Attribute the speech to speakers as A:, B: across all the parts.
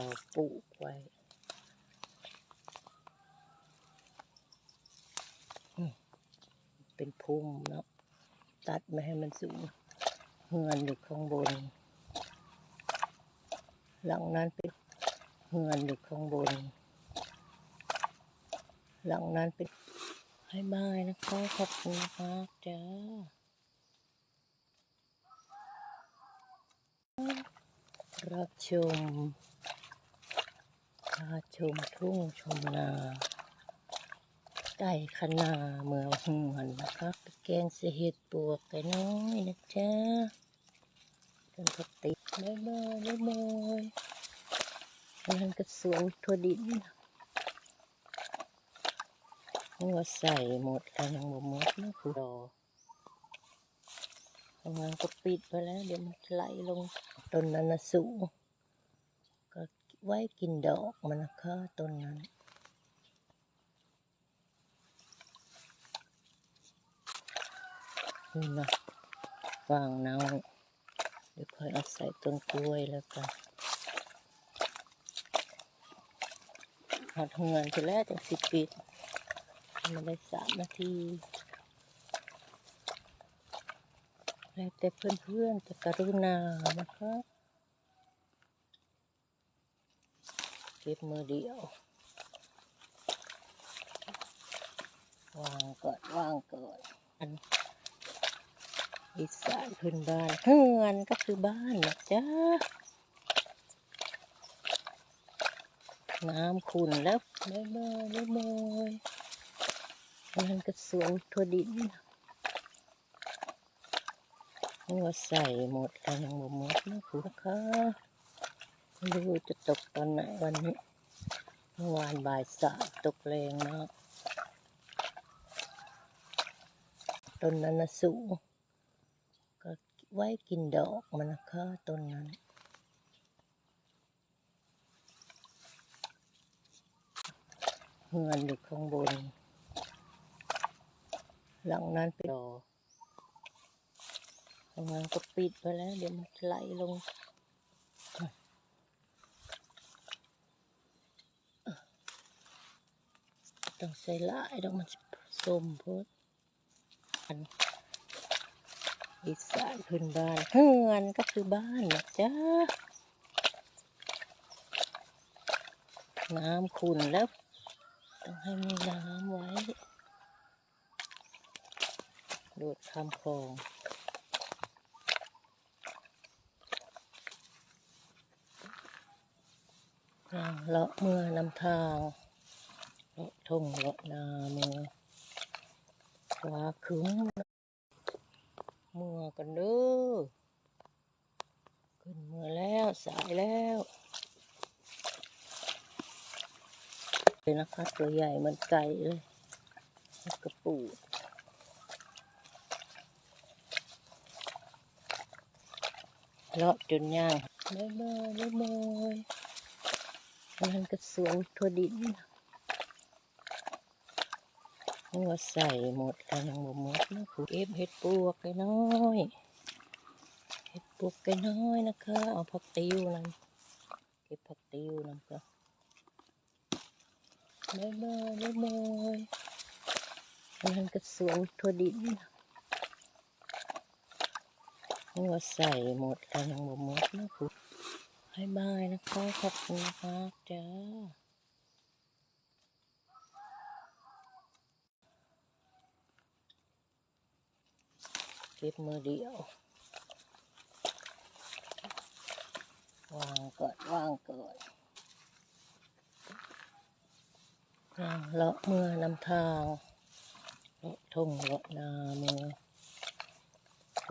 A: เราปลูกไว้เป็นพุ่มเนาะตัดไม่ให้มันสูงเฮือนอยู่ข้างบน หลังนั้นเป็นเฮือนอยู่ข้างบน หลังนั้นเป็นให้บายนะคะขอบคุณมากจ้ารับชมาชมทุ่งชมนาไก่ขนาเมืองหวนนะครับแกงเสเห็ดปวกไก่น้อยนะจ๊ะต้นผักติบายบายบายบายนั่นก็สวนทั่วดินหัวใส่หมดแล้วยังบ่หมดนะคุณดอทำงานก็ปิดไปแล้ว เดี๋ยวมันไหลลงต้นนันสูง ไว้กินดอกมันนะคะต้นนั้น นี่นะฟางเนาเดี๋ยวค่อยเอาใส่ต้นกล้วยแล้วกันหาทำงานไปแล้วจังสิบปิดมันได้สามนาทีแล้วแต่เพื่อนๆจะกรุณานะคะ เก็บมือเดียว วางก่อนวางก่อนอันอีสานพื้นบ้านเฮือนก็คือบ้านนะจ๊ะน้ำขุ่นแล้วบ๊ายบายบ๊ายบายนั่นก็สวนทั่วดินหัวใส่หมดแล้วยังบ่หมดนะคุณนะคะ ไม่รู้จะตกตอนไหนวันนี้ เมื่อวานบ่ายสามตกแรงมากต้นนั้นนะสูงก็ไว้กินดอกมันนะคะต้นนั้นเฮือนอยู่ข้างบน หลังนั้นเป็นดอกทำงานก็ปิดไปแล้ว เดี๋ยวมันไหลลง ต้องใส่ลายดอกมันส้มโพดอันอีสานพื้นบ้านเฮือนก็คือบ้านนะจ๊ะน้ำขุ่นแล้ว ต้องให้มีน้ำไว้โดดข้ามคลองทางเลาะเมื่อนำทาง ละทงละนาเมืองว่าคึ้มเมื่อกันเด้อขึ้นเมื่อแล้วสายแล้วเลยนะคะตัวใหญ่เหมันไก่เลยลกระปูเลาะจนย่างบ๊ายบายบายบายนั่นก็สวนทั่วดิน หัวใส่หมดแล้วยังบ่หมดนะคุณเก็บเห็ดปวกไก่น้อยเห็ดปวกไก่น้อยนะคะเอาผักติวนั่นเก็บผักติวนั่นก็บ๊ายบายบ๊ายบายนั่นก็สวนทั่วดินหัวใส่หมดแล้วยังบ่หมดนะคุณบายบายนะคะขอบคุณนะคะจ้า เก็บมือเดียว วางก่อนวางก่อนทางเลาะเมื่อนำทางเลาะทงเลาะนาเมือ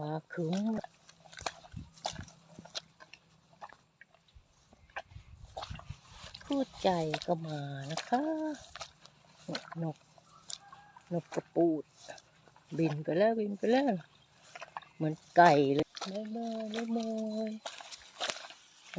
A: ว่าคึ้มพูดใจก็มานะคะนกนกกระปูด บินไปแล้วบินไปแล้ว เหมือนไก่เลยบายบายบายบาย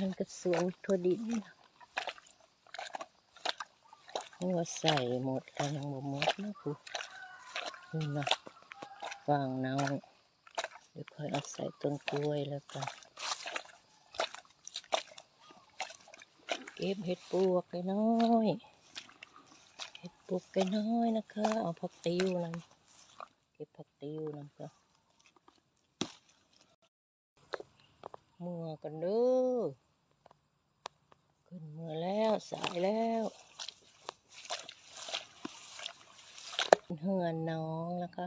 A: นั่นก็สวนทั่วดินหัวใส่หมดแล้วยังบ่หมดนะคุณนี่นะฟางเนาเดี๋ยวค่อยเอาใส่ต้นกล้วยแล้วกันเก็บเห็ดปวกไก่น้อยเห็ดปวกไก่น้อยนะคะ เอาผักติ้วนั่นเก็บผักติ้วนั่นก็ เมื่อกันเด้อขึ้นเมื่อแล้วสายแล้วเฮือนน้องนะคะ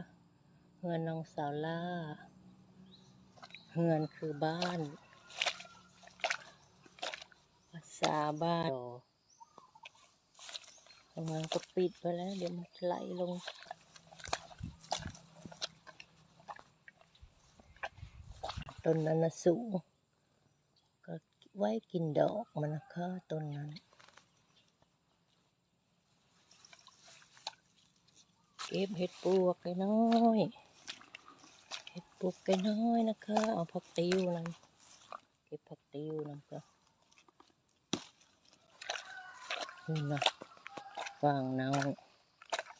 A: เฮือนน้องสาวล่าเฮือนคือบ้านภาษาบ้านทำงานก็ปิดไปแล้ว เดี๋ยวมันไหลลงต้นนั้นสูง ไว้กินดอกมันนะคะต้นนั้น เก็บเห็ดปวกไก่น้อยเห็ดปวกไก่น้อยนะคะเอาผักติ้วนั่นเก็บผักติ้วนั่นก็นี่นะฟางเนา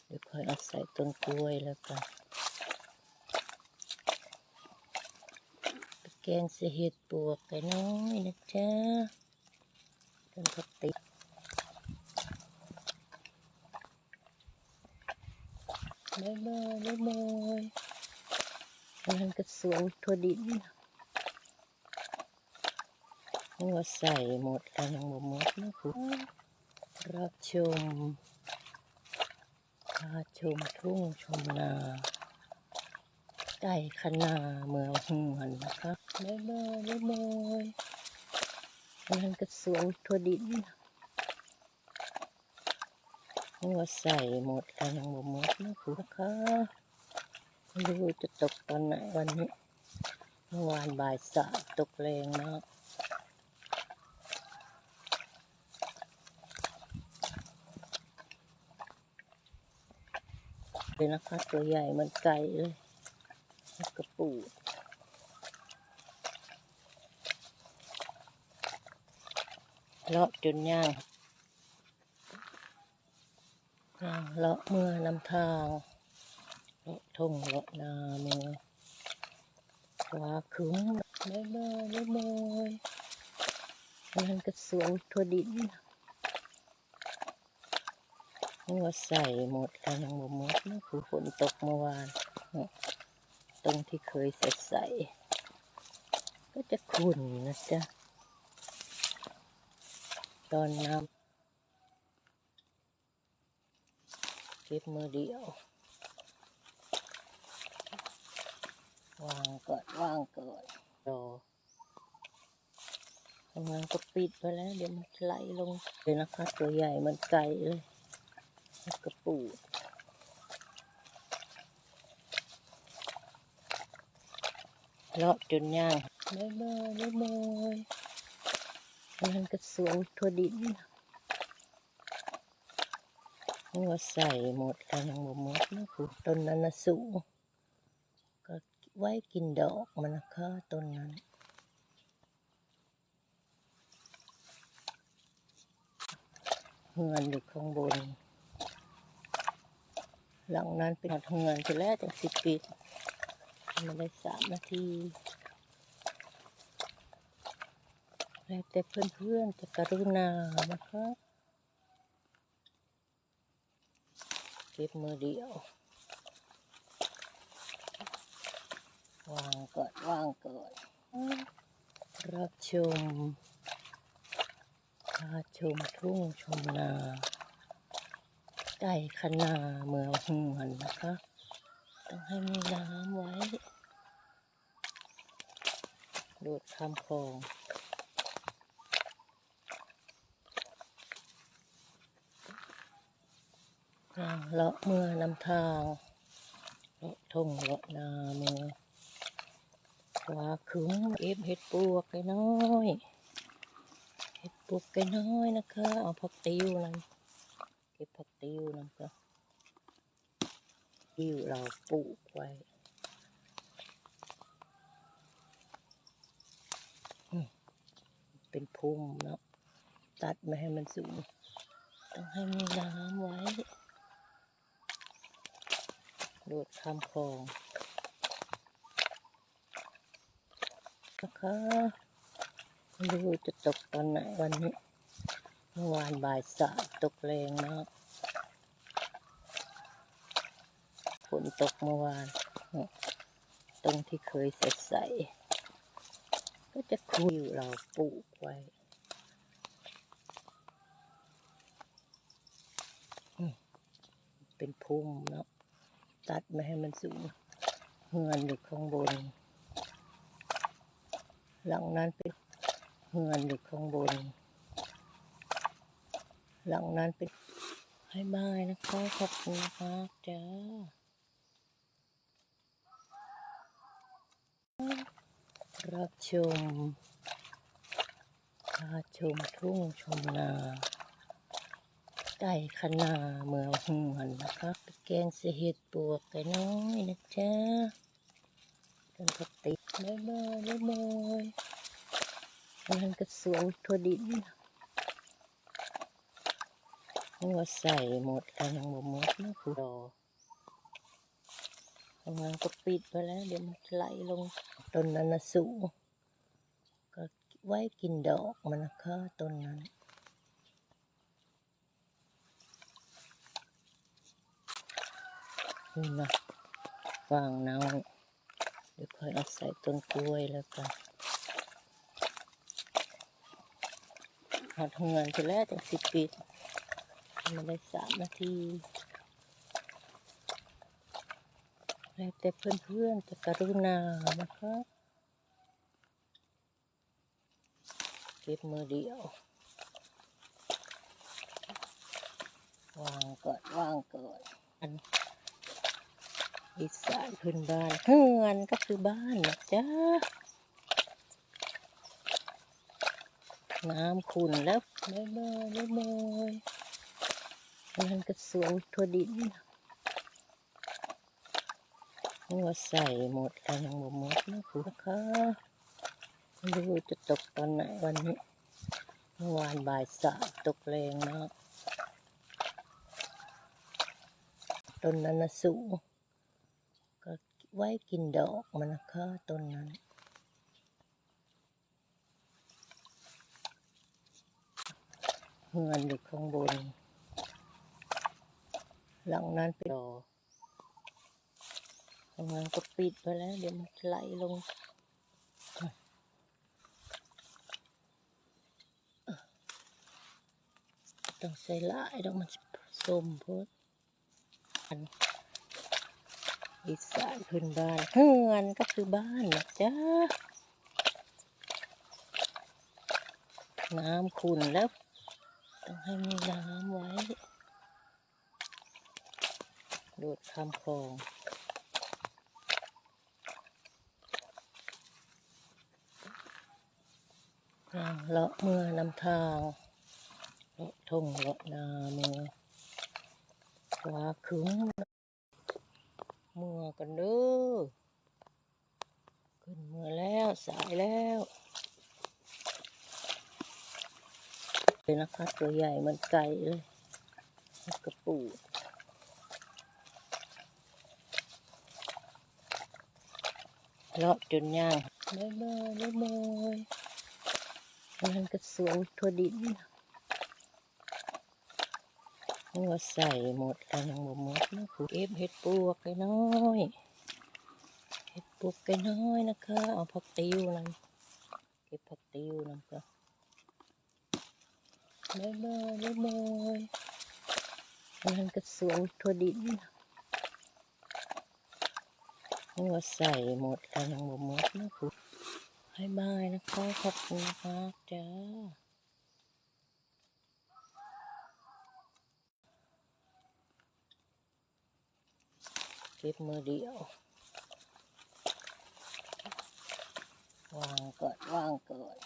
A: เดี๋ยวค่อยเอาใส่ต้นกล้วยแล้วกัน กงเสเห็ดปวกก่น้อยนะจ๊ะต้นผักติดบายบายบายบายมันก็สวนทั่วดินหัวใส่หมดแล้วยังบ่หมดนะคุณรับชมพาชมทุ่งชมนา ไก่ขนาเมืองหวนนะคะบ๊ายบายบ๊ายบายนั่นก็สวนทั่วดินหัวใส่หมดแล้วยังหมดนะคุณนะคะไม่รู้จะตกตอนไหนวันนี้ เมื่อวานบ่ายสามตกแรงมากเลยนะคะ ตัวใหญ่เหมันไก่เลย กระปูเลาะจนย่างย่างเลาะเมื่อนำทางเลาะทงเลาะนาเมือว่าคึ้มบ๊ายบายบายบายนั่นก็สวนทั่วดินหัวใส่หมดแล้วยังบ่หมดนะคือฝนตกเมื่อวานเนี่ย ตรงที่เคยใส่ใส่ก็จะขุ่นนะจ๊ะตอนน้ำเก็บมือเดียว วางก่อนวางก่อนรอทำงานก็ปิดไปแล้ว เดี๋ยวมันไหลลงเลยนะคะ ตัวใหญ่เหมันไก่เลย กระปูด เลาะจนย่างบายบายบายบายนั่นก็สวนทั่วดินหัวใส่หมดแล้วยังบ่หมดนะคุณต้นนั้นสูงก็ไว้กินดอกมันนะคะต้นนั้นเงินอยู่ข้างบน หลังนั้นเป็นทำงานไปแล้วจากสิบปี มาได้สามนาทีแล้วแต่เพื่อนๆจะกรุณานะคะเก็บมือเดียว วางก่อนวางก่อนรับชมพาชมทุ่งชมนา ไก่ขนาเมืองหวนนะคะ ต้องให้มีน้ำไว้โดดข้ามคลองทางเลาะเมื่อนำทางเลาะทงเลาะนาเมื่อว่าคึ้มเก็บเห็ดปวกไก่น้อยเห็ดปวกไก่น้อยนะคะ เอาผักติ้วนั่นเก็บผักติ้วนั่นก็ ที่เราปลูกไว้เป็นพุ่มเนาะตัดไม่ให้มันสูง ต้องให้มีน้ำไว้โดดข้ามคลองนะคะไม่รู้จะตกตอนไหนวันนี้ เมื่อวานบ่ายสามตกแรงมากฝ นตกเมื่อวาน ตรงที่เคยใสๆก็จะคุยเราปลูกไว้เป็นพุ่มเนาะตัดไม่ให้มันสูงเฮือนอยู่ข้างบน หลังนั้นเป็นเฮือนอยู่ข้างบน หลังนั้นเป็นให้บายนะคะขอบคุณนะคะจ้า รับชมพาชมทุ่งชมนา ไก่ขนาเมืองหวนนะคะไปแกงเสเห็ดปวกไก่น้อยนะจ๊ะต้นกติกบ๊ายบายบ๊ายบายมันก็สวนทั่วดินหัวใส่หมดแล้วยังบ่หมดนะครู รอทำงานก็ปิดไปแล้ว เดี๋ยวมันไหลลงต้นนั้นสูก็ไว้กินดอกมันนะคะต้นนั้นนี่นะวางเนาเดี๋ยวค่อยเอาใส่ต้นกล้วยแล้วกันหาทำงานไปแล้วจังสิปิดมาได้สามนาที แล้วแต่เพื่อนๆจะกรุณานะคะเก็บมือเดียว วางก่อนวางก่อนอันอีสานพื้นบ้านเฮือนก็คือบ้านนะจ้าน้ำขุ่นแล้วไม่เมยไม่เมยมันก็สวนทั่วดิน หัวใส่หมดแล้วยังบ่หมดนะคุณคะไม่รู้จะตกตอนไหนวันนี้ เมื่อวานบ่ายสามตกแรงมากต้นนั้นนะสูงก็ไว้กินดอกมันนะคะต้นนั้นเฮือนอยู่ข้างบน หลังนั้นเป็นดอ กทำงานก็ปิดไปแล้ว เดี๋ยวมันไหลลงต้องใส่หลายต้องมันสมโพดอันอีสานพื้นบ้านเฮือนก็คือบ้านนะจ้าน้ำขุ่นแล้ว ต้องให้มีน้ำไว้ โดดข้ามคลอง ทาง เลาะเมื่อนำทางเลาะทงเลาะนาเมื่อว่าคึ้งเมื่อกันเด้อขึ้นเมื่อแล้วสายแล้วเลยนะคะตัวใหญ่เหมันไก่เลยกระปูเลาะจนย่างไม่เมยไม่เมย มันก็สวนทั่วดินหัวใส่หมดแล้วยังบ่หมดนะครูเก็บเห็ดปวกไก่น้อยเห็ดปวกไก่น้อยนะคะเอาผักติวนั่นเก็บผักติวนั่นก็ไม่เมยไม่เมยมันก็สวนทั่วดินหัวใส่หมดแล้วยังบ่หมดนะครู บายบายนะคะขอบคุณนะคะจ้าเก็บมือเดียว วางก่อนวางก่อน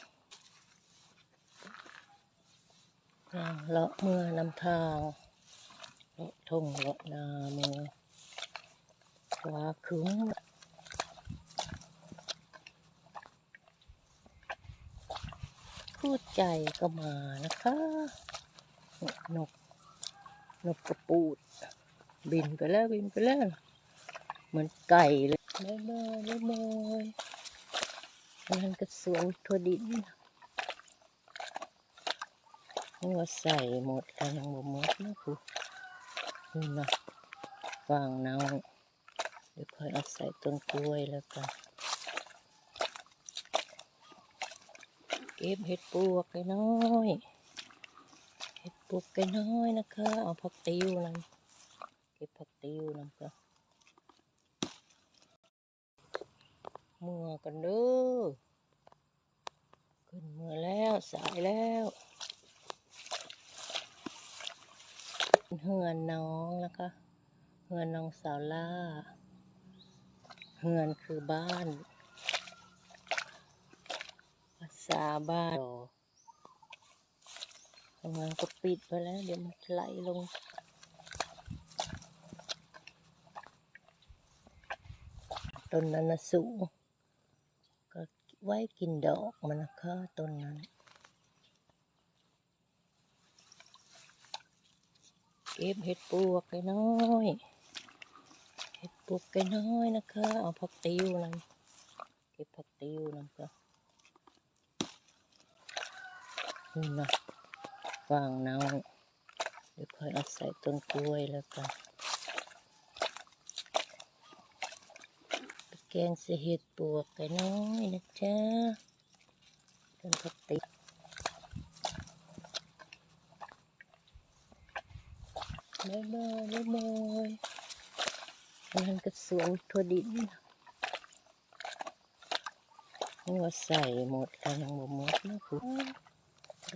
A: ทางเลาะเมื่อนำทางเลาะทงเลาะนาเมือว่าคึ้ง พูดใจก็มานะคะนกนกกระปูด บินไปแล้วบินไปแล้วเหมือนไก่เลยไม่เมยไม่เมยมันก็สวนทั่วดินหัวใส่หมดแล้วยังบ่หมดนะครูนี่นะฟางเนาเดี๋ยวค่อยเอาใส่ต้นกล้วยแล้วกัน ก็บเห็ดปวกกน้อยเห็ดปวกกน้อยนะคะเอาผักติวนั่นเก็บผักติวนั่นก็เมื่อกันเด้อขึ้นเมื่อแล้วสายแล้วเฮือนน้องนะคะเฮือนน้องสาวล่าเฮือนคือบ้าน ภาษาบ้านทำงานก็ปิดไปแล้ว เดี๋ยวมันไหลลง ต้นนั้นสูงก็ไว้กินดอกมันนะคะต้นนั้น เก็บเห็ดปวกไก่น้อยเห็ดปวกไก่น้อยนะคะ เอาผักติ้วนั่นเก็บผักติ้วนั่นก็ นี่นะฟางเนาเดี๋ยวค่อยเอาใส่ต้นกล้วยแล้วกันแกงเสเห็ดปวกไก่น้อยนะจ๊ะต้นพักติดบายบายบายบายนั่นก็สวนทั่วดินหัวใส่หมดแล้วยังบ่หมดนะคุณ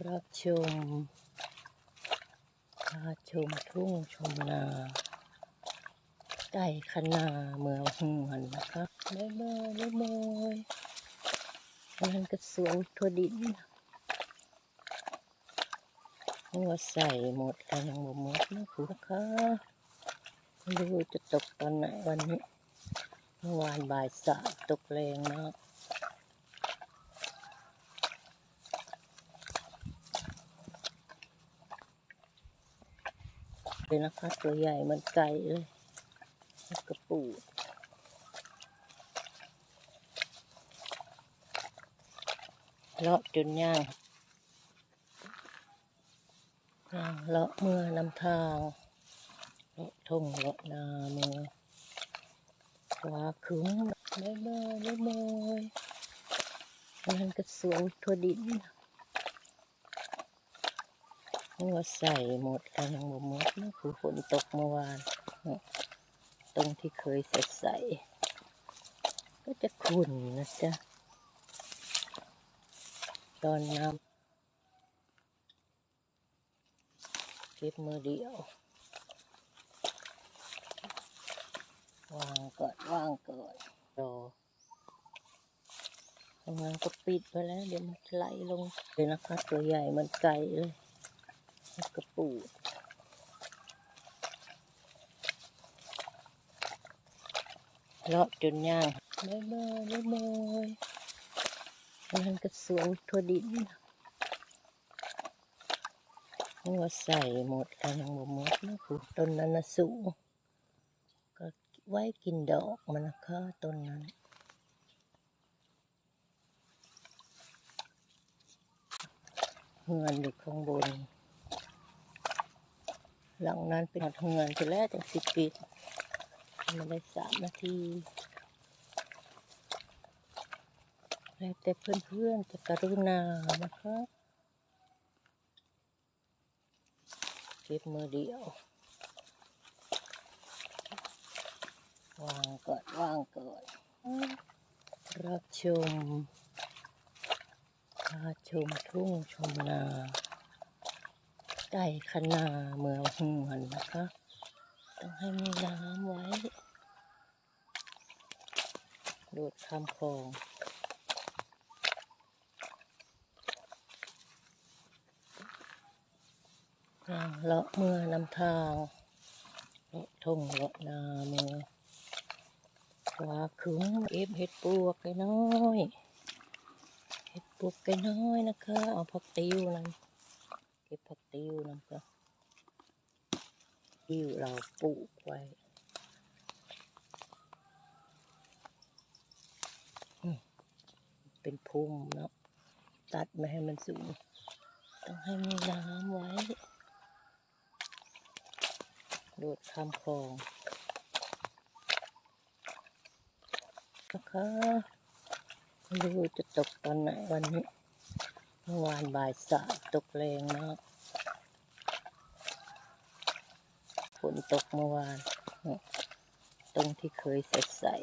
A: รับชมพาชมทุ่งชมนา ไก่ขนาเมืองหวนนะคะบ๊ายบายบ๊ายบายนั่นก็สวนทั่วดินหัวใส่หมดแล้วยังบ่หมดนะคุณนะคะไม่รู้จะตกตอนไหนวันนี้ เมื่อวานบ่ายสามตกแรงมาก เลยนะคะตัวใหญ่เหมันไก่เลยกระปูเลาะจนย่างย่างเลาะเมื่อนำทางเลาะทงเลาะนาเมื่อขวาคึ้งบ๊ายบายบ๊ายบายนั่นก็สวนทั่วดิน หัวใส่หมดแล้วยังบ่หมดนะคือฝนตกเมื่อวานตรงที่เคยใส่ใส่ก็จะขุ่นนะจ๊ะตอนน้ำเก็บมือเดียว วางก่อนวางก่อนรอทำงานก็ปิดไปแล้ว เดี๋ยวมันไหลลงเลยนะคะ ตัวใหญ่เหมันไก่เลย กระปูเลาะจนย่างบ๊ายบยบ๊ายบยนั่นก็สวนทั่วดินหัวใส่หมดแล้วยังบ่หมดนะคุณต้นนั้นสูงก็ไว้กินดอกมันนะคะต้นนั้นเงินอยู่ข้างบน หลังนั้นเป็นทำงานไปแล้วจังสิบปิดมาได้สามนาทีแล้วแต่เพื่อนๆจะกรุณานะคะเก็บมือเดียว วางก่อนวางก่อนรับชมพาชมทุ่งชมนา ไก่ขนาเมืองหวนนะคะ ต้องให้มีน้ำไว้โดดข้ามคลองทางเลาะเมื่อนำทางเลาะทงเลาะนาเมืองขวาคึ้งเอฟเห็ดปวกไก่น้อย เห็ดปวกไก่น้อยนะคะ เอาผักติ้วนั่น เก็บผักติ้วนั่นก็ติ้วเราปลูกไว้เป็นพุ่มเนาะตัดไม่ให้มันสูง ต้องให้มีน้ำไว้โดดข้ามคลองนะคะไม่รู้จะตกตอนไหนวันนี้ เมื่อวานบ่ายสามตกแรงมากฝนตกเมื่อวาน ตรงที่เคยใส่ใส่